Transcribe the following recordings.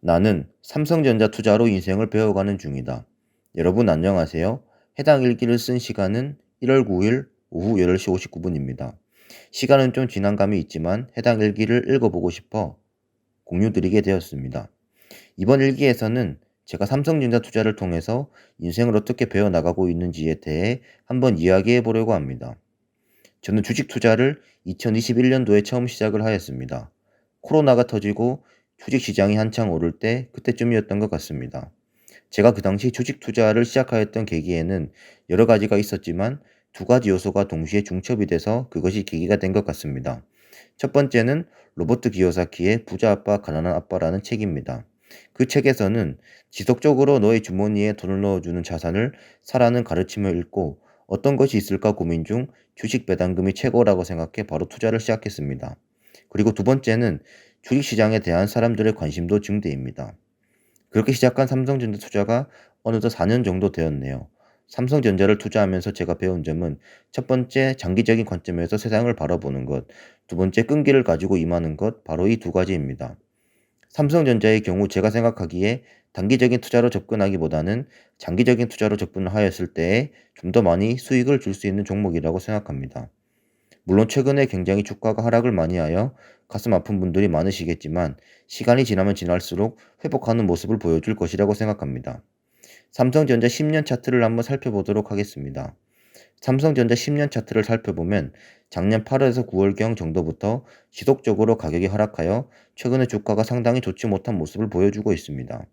나는 삼성전자 투자로 인생을 배워가는 중이다. 여러분 안녕하세요. 해당 일기를 쓴 시간은 1월 9일 오후 8시 59분입니다. 시간은 좀 지난 감이 있지만 해당 일기를 읽어보고 싶어 공유드리게 되었습니다. 이번 일기에서는 제가 삼성전자 투자를 통해서 인생을 어떻게 배워나가고 있는지에 대해 한번 이야기해 보려고 합니다. 저는 주식 투자를 2021년도에 처음 시작을 하였습니다. 코로나가 터지고 주식 시장이 한창 오를 때 그때쯤이었던 것 같습니다. 제가 그 당시 주식 투자를 시작하였던 계기에는 여러 가지가 있었지만 두 가지 요소가 동시에 중첩이 돼서 그것이 계기가 된 것 같습니다. 첫 번째는 로버트 기요사키의 부자 아빠 가난한 아빠라는 책입니다. 그 책에서는 지속적으로 너의 주머니에 돈을 넣어주는 자산을 사라는 가르침을 읽고 어떤 것이 있을까 고민 중 주식 배당금이 최고라고 생각해 바로 투자를 시작했습니다. 그리고 두 번째는 주식시장에 대한 사람들의 관심도 증대입니다. 그렇게 시작한 삼성전자 투자가 어느덧 4년 정도 되었네요. 삼성전자를 투자하면서 제가 배운 점은 첫 번째 장기적인 관점에서 세상을 바라보는 것, 두 번째 끈기를 가지고 임하는 것, 바로 이 두 가지입니다. 삼성전자의 경우 제가 생각하기에 단기적인 투자로 접근하기보다는 장기적인 투자로 접근하였을 때에 좀 더 많이 수익을 줄 수 있는 종목이라고 생각합니다. 물론 최근에 굉장히 주가가 하락을 많이 하여 가슴 아픈 분들이 많으시겠지만 시간이 지나면 지날수록 회복하는 모습을 보여줄 것이라고 생각합니다. 삼성전자 10년 차트를 한번 살펴보도록 하겠습니다. 삼성전자 10년 차트를 살펴보면 작년 8월에서 9월경 정도부터 지속적으로 가격이 하락하여 최근에 주가가 상당히 좋지 못한 모습을 보여주고 있습니다.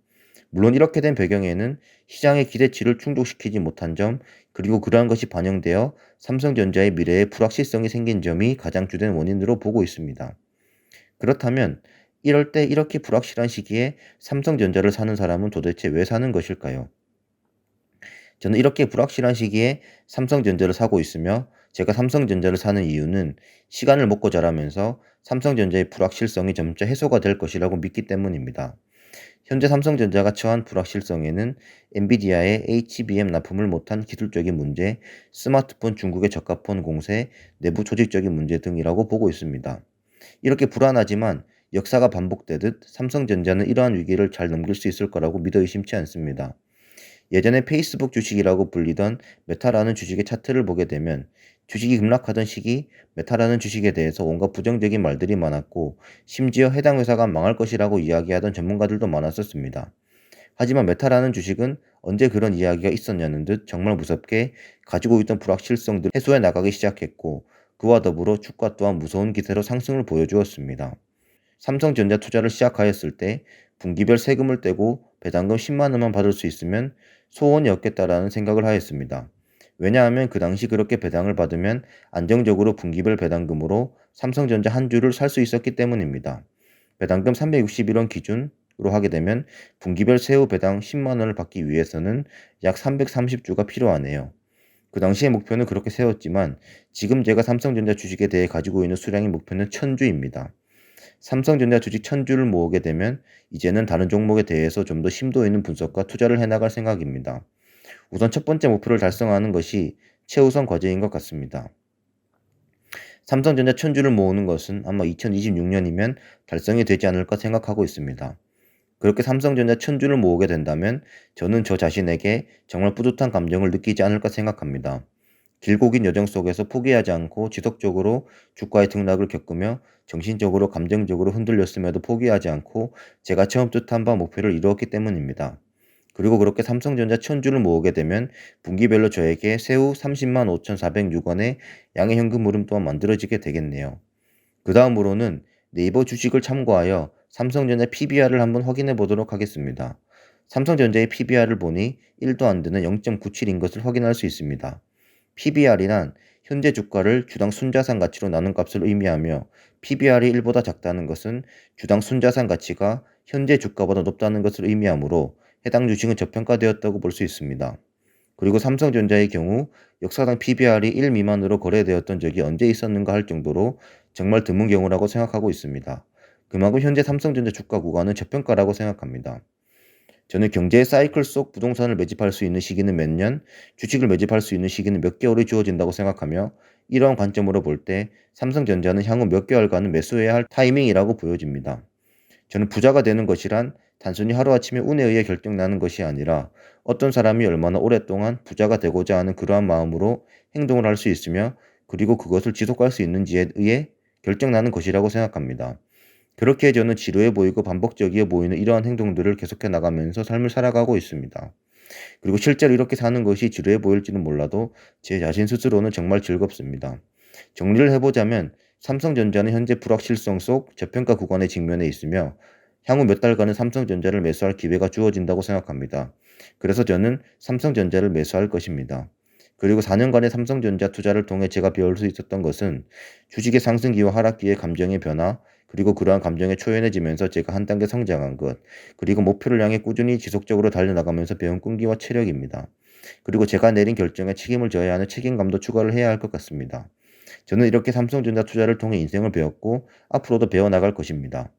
물론 이렇게 된 배경에는 시장의 기대치를 충족시키지 못한 점, 그리고 그러한 것이 반영되어 삼성전자의 미래에 불확실성이 생긴 점이 가장 주된 원인으로 보고 있습니다. 그렇다면 이럴 때 이렇게 불확실한 시기에 삼성전자를 사는 사람은 도대체 왜 사는 것일까요? 저는 이렇게 불확실한 시기에 삼성전자를 사고 있으며 제가 삼성전자를 사는 이유는 시간을 먹고 자라면서 삼성전자의 불확실성이 점차 해소가 될 것이라고 믿기 때문입니다. 현재 삼성전자가 처한 불확실성에는 엔비디아의 HBM 납품을 못한 기술적인 문제, 스마트폰 중국의 저가폰 공세, 내부 조직적인 문제 등이라고 보고 있습니다. 이렇게 불안하지만 역사가 반복되듯 삼성전자는 이러한 위기를 잘 넘길 수 있을 거라고 믿어 의심치 않습니다. 예전에 페이스북 주식이라고 불리던 메타라는 주식의 차트를 보게 되면 주식이 급락하던 시기 메타라는 주식에 대해서 온갖 부정적인 말들이 많았고 심지어 해당 회사가 망할 것이라고 이야기하던 전문가들도 많았었습니다. 하지만 메타라는 주식은 언제 그런 이야기가 있었냐는 듯 정말 무섭게 가지고 있던 불확실성들 해소해 나가기 시작했고 그와 더불어 주가 또한 무서운 기세로 상승을 보여주었습니다. 삼성전자 투자를 시작하였을 때 분기별 세금을 떼고 배당금 10만 원만 받을 수 있으면 소원이 없겠다라는 생각을 하였습니다. 왜냐하면 그 당시 그렇게 배당을 받으면 안정적으로 분기별 배당금으로 삼성전자 한 주를 살 수 있었기 때문입니다. 배당금 361원 기준으로 하게 되면 분기별 세후 배당 10만 원을 받기 위해서는 약 330주가 필요하네요. 그 당시의 목표는 그렇게 세웠지만 지금 제가 삼성전자 주식에 대해 가지고 있는 수량의 목표는 1000주입니다. 삼성전자 주식 1000주를 모으게 되면 이제는 다른 종목에 대해서 좀 더 심도 있는 분석과 투자를 해나갈 생각입니다. 우선 첫 번째 목표를 달성하는 것이 최우선 과제인 것 같습니다. 삼성전자 1000주를 모으는 것은 아마 2026년이면 달성이 되지 않을까 생각하고 있습니다. 그렇게 삼성전자 1000주를 모으게 된다면 저는 저 자신에게 정말 뿌듯한 감정을 느끼지 않을까 생각합니다. 길고 긴 여정 속에서 포기하지 않고 지속적으로 주가의 등락을 겪으며 정신적으로 감정적으로 흔들렸음에도 포기하지 않고 제가 처음 뜻한 바 목표를 이루었기 때문입니다. 그리고 그렇게 삼성전자 천주를 모으게 되면 분기별로 저에게 세후 30만 5,406원의 양의 현금 흐름 또한 만들어지게 되겠네요. 그 다음으로는 네이버 주식을 참고하여 삼성전자 PBR을 한번 확인해 보도록 하겠습니다. 삼성전자의 PBR을 보니 1도 안 되는 0.97인 것을 확인할 수 있습니다. PBR이란 현재 주가를 주당 순자산 가치로 나눈 값을 의미하며 PBR이 1보다 작다는 것은 주당 순자산 가치가 현재 주가보다 높다는 것을 의미하므로 해당 주식은 저평가되었다고 볼 수 있습니다. 그리고 삼성전자의 경우 역사상 PBR이 1 미만으로 거래되었던 적이 언제 있었는가 할 정도로 정말 드문 경우라고 생각하고 있습니다. 그만큼 현재 삼성전자 주가 구간은 저평가라고 생각합니다. 저는 경제의 사이클 속 부동산을 매집할 수 있는 시기는 몇 년, 주식을 매집할 수 있는 시기는 몇 개월이 주어진다고 생각하며 이러한 관점으로 볼 때 삼성전자는 향후 몇 개월간은 매수해야 할 타이밍이라고 보여집니다. 저는 부자가 되는 것이란 단순히 하루아침에 운에 의해 결정나는 것이 아니라 어떤 사람이 얼마나 오랫동안 부자가 되고자 하는 그러한 마음으로 행동을 할 수 있으며 그리고 그것을 지속할 수 있는지에 의해 결정나는 것이라고 생각합니다. 그렇게 저는 지루해 보이고 반복적이어 보이는 이러한 행동들을 계속해 나가면서 삶을 살아가고 있습니다. 그리고 실제로 이렇게 사는 것이 지루해 보일지는 몰라도 제 자신 스스로는 정말 즐겁습니다. 정리를 해보자면 삼성전자는 현재 불확실성 속 저평가 구간에 직면해 있으며 향후 몇 달간은 삼성전자를 매수할 기회가 주어진다고 생각합니다. 그래서 저는 삼성전자를 매수할 것입니다. 그리고 4년간의 삼성전자 투자를 통해 제가 배울 수 있었던 것은 주식의 상승기와 하락기의 감정의 변화, 그리고 그러한 감정에 초연해지면서 제가 한 단계 성장한 것, 그리고 목표를 향해 꾸준히 지속적으로 달려나가면서 배운 끈기와 체력입니다. 그리고 제가 내린 결정에 책임을 져야 하는 책임감도 추가를 해야 할 것 같습니다. 저는 이렇게 삼성전자 투자를 통해 인생을 배웠고 앞으로도 배워나갈 것입니다.